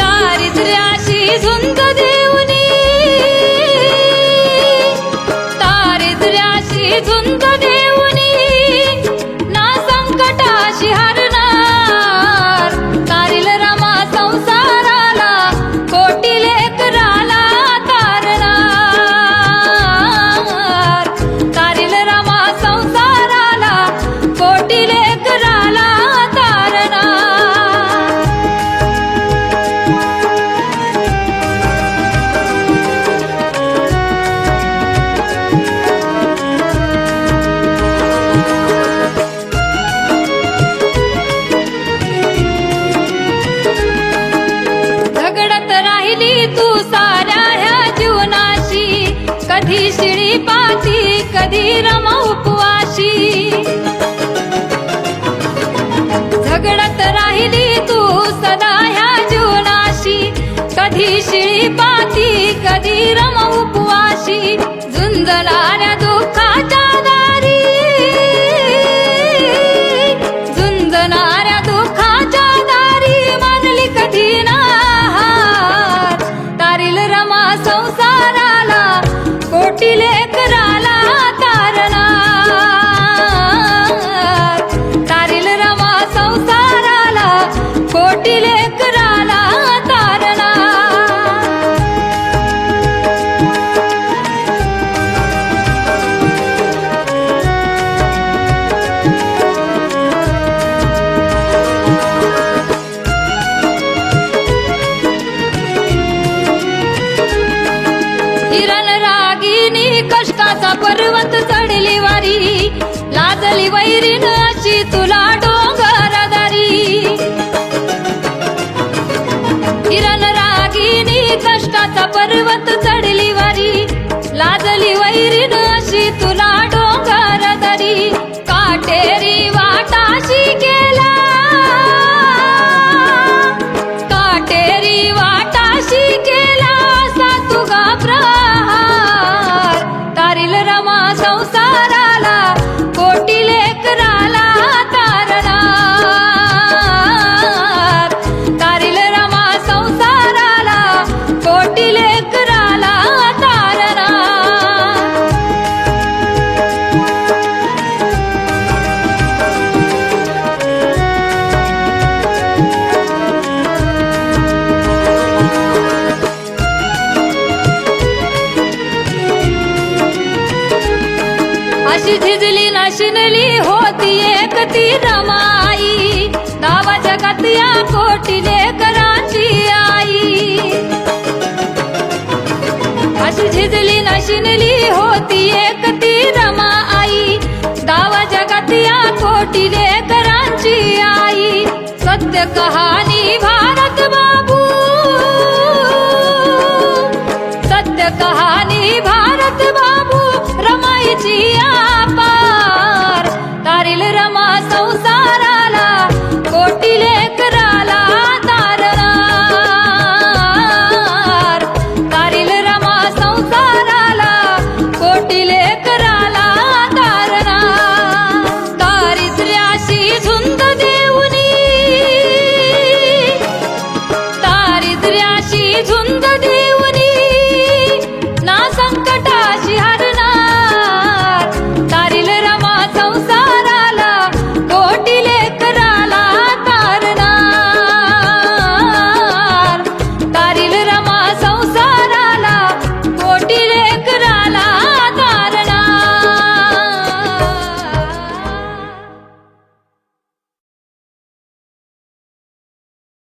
दारिद्र्याशी झुंज तू साऱ्या ह्या जीवनाशी कधी शिळी पाची कधी रम उपवाशी झगडत राहिली तू सदा ह्या जीवनाशी कधी शिळी कोटी रागिनी कष्टाचा पर्वत चढली वारी लाजली वैरी अशी तुला डोंगरदारी किरण रागिनी कष्टाचा पर्वत चढली वारी लाजली वैरी अशी तुला डोंगरदारी काटेरी वाटाशी केला रमा संसाराला अशी झिजली नशिनली होती एक ती रमाई. दावा जगात या कोटी लेकरांची आई. अशी झिजली नशिनली होती एक ती रमाई. आई दावा जगात या कोटी लेकरांची आई. सत्य कहाणी भारत बाबू. सत्य कहाणी भारत बाबू. रमाईची आई.